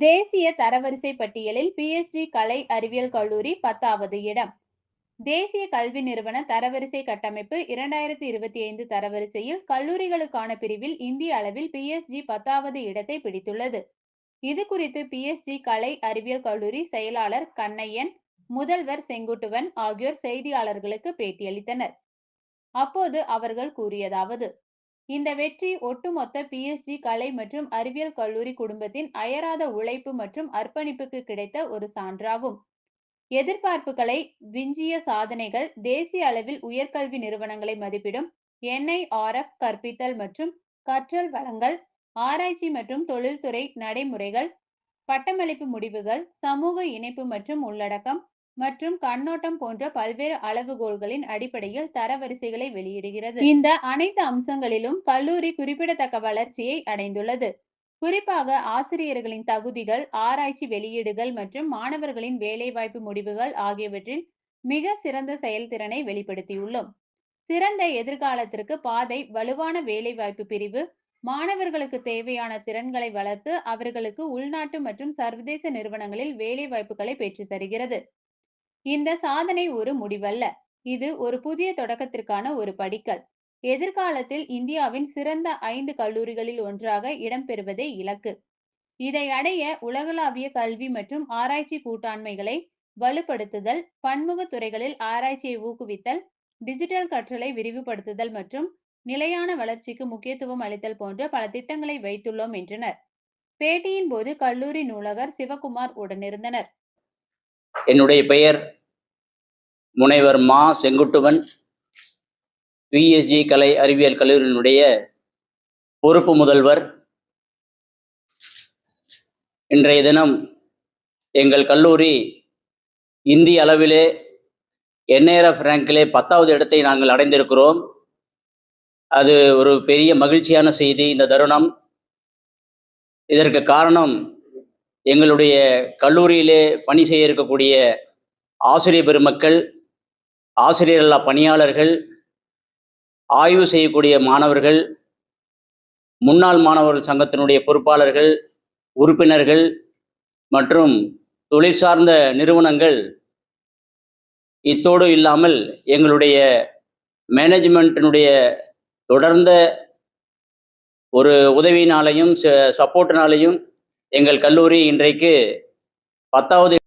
தேசிய தரவரிசை பட்டியலில் பிஎஸ்ஜி கலை அறிவியல் கல்லூரி பத்தாவது இடம். தேசிய கல்வி நிறுவன தரவரிசை கட்டமைப்பு இரண்டாயிரத்தி இருபத்தி ஐந்து தரவரிசையில் கல்லூரிகளுக்கான பிரிவில் இந்திய அளவில் பிஎஸ்ஜி பத்தாவது இடத்தை பிடித்துள்ளது. இது குறித்து பிஎஸ்ஜி கலை அறிவியல் கல்லூரி செயலாளர் கண்ணையன் முதல்வர் செங்குட்டுவன் ஆகியோர் செய்தியாளர்களுக்கு பேட்டியளித்தனர். அப்போது அவர்கள் கூறியதாவது இந்த வெற்றி ஒட்டுமொத்த பிஎஸ்ஜி கலை மற்றும் அறிவியல் கல்லூரி குடும்பத்தின் அயராத உழைப்பு மற்றும் அர்ப்பணிப்புக்கு கிடைத்த ஒரு சான்றாகும். எதிர்பார்ப்புகளை விஞ்சிய சாதனைகள் தேசிய அளவில் உயர்கல்வி நிறுவனங்களை மதிப்பிடும் என்ஐஆர்எஃப் கற்பித்தல் மற்றும் கற்றல் வளங்கள் ஆராய்ச்சி மற்றும் தொழில்துறை நடைமுறைகள் பட்டமளிப்பு முடிவுகள் சமூக இணைப்பு மற்றும் உள்ளடக்கம் மற்றும் கண்ணோட்டம் போன்ற பல்வேறு அளவுகோல்களின் அடிப்படையில் தரவரிசைகளை வெளியிடுகிறது. இந்த அனைத்து அம்சங்களிலும் கல்லூரி குறிப்பிடத்தக்க வளர்ச்சியை அடைந்துள்ளது. குறிப்பாக ஆசிரியர்களின் தகுதிகள் ஆராய்ச்சி வெளியீடுகள் மற்றும் மாணவர்களின் வேலைவாய்ப்பு முடிவுகள் ஆகியவற்றில் மிக சிறந்த செயல்திறனை வெளிப்படுத்தியுள்ளோம். சிறந்த எதிர்காலத்திற்கு பாதை வலுவான வேலைவாய்ப்பு பிரிவு மாணவர்களுக்கு தேவையான திறன்களை வளர்த்து அவர்களுக்கு உள்நாட்டு மற்றும் சர்வதேச நிறுவனங்களில் வேலை வாய்ப்புகளை பெற்றுத் தருகிறது இந்த சாதனை ஒரு முடிவல்ல. இது ஒரு புதிய தொடக்கத்திற்கான ஒரு படிக்கல். எதிர்காலத்தில் இந்தியாவின் சிறந்த ஐந்து கல்லூரிகளில் ஒன்றாக இடம்பெறுவதே இலக்கு. இதை அடைய உலகளாவிய கல்வி மற்றும் ஆராய்ச்சி கூட்டாண்மைகளை வலுப்படுத்துதல் பன்முக துறைகளில் ஆராய்ச்சியை ஊக்குவித்தல் டிஜிட்டல் கற்றலை விரிவுபடுத்துதல் மற்றும் நிலையான வளர்ச்சிக்கு முக்கியத்துவம் அளித்தல் போன்ற பல திட்டங்களை வைத்துள்ளோம் என்றனர். பேட்டியின் போது கல்லூரி நூலகர் சிவகுமார் உடனிருந்தனர். என்னுடைய பெயர் முனைவர் மா செங்குட்டுவன். விஎஸ்ஜி கலை அறிவியல் கல்லூரியினுடைய பொறுப்பு முதல்வர். இன்றைய தினம் எங்கள் கல்லூரி இந்திய அளவிலே என்ஏஆர்எஃப் ரேங்கிலே பத்தாவது இடத்தை நாங்கள் அடைந்திருக்கிறோம். அது ஒரு பெரிய மகிழ்ச்சியான செய்தி இந்த தருணம். இதற்கு காரணம் எங்களுடைய கல்லூரியிலே பணி செய்ய இருக்கக்கூடிய ஆசிரியர் பெருமக்கள் ஆசிரியர் அல்லா பணியாளர்கள் ஆய்வு செய்யக்கூடிய மாணவர்கள் முன்னாள் மாணவர்கள் சங்கத்தினுடைய பொறுப்பாளர்கள் உறுப்பினர்கள் மற்றும் தொழில் சார்ந்த நிறுவனங்கள் இத்தோடு இல்லாமல் எங்களுடைய மேனேஜ்மெண்ட்டினுடைய தொடர்ந்த ஒரு உதவியினாலையும் சப்போர்ட்டினாலையும் எங்கள் கல்லூரி இன்றைக்கு பத்தாவது